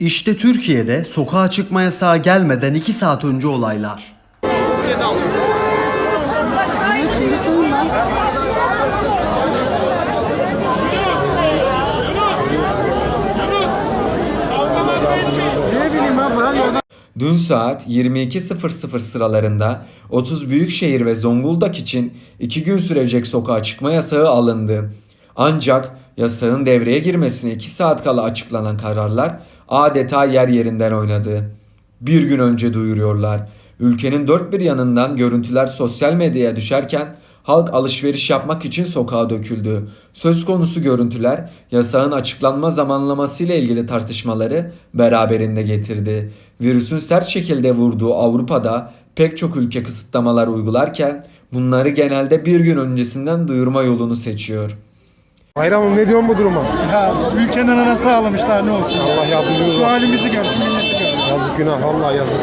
İşte Türkiye'de sokağa çıkma yasağı gelmeden 2 saat önce olaylar. Dün saat 22.00 sıralarında 30 büyükşehir ve Zonguldak için 2 gün sürecek sokağa çıkma yasağı alındı. Ancak yasağın devreye girmesine 2 saat kala açıklanan kararlar adeta yer yerinden oynadı. Bir gün önce duyuruyorlar. Ülkenin dört bir yanından görüntüler sosyal medyaya düşerken halk alışveriş yapmak için sokağa döküldü. Söz konusu görüntüler yasağın açıklanma zamanlaması ile ilgili tartışmaları beraberinde getirdi. Virüsün sert şekilde vurduğu Avrupa'da pek çok ülke kısıtlamalar uygularken bunları genelde bir gün öncesinden duyurma yolunu seçiyor. Bayramım ne diyorsun bu duruma? Ya ülkenin anası ağlamışlar ne olsun. Allah yardımcınız Şu olsun. halimizi gör, şu milleti gör. Yazık günah vallahi yazık.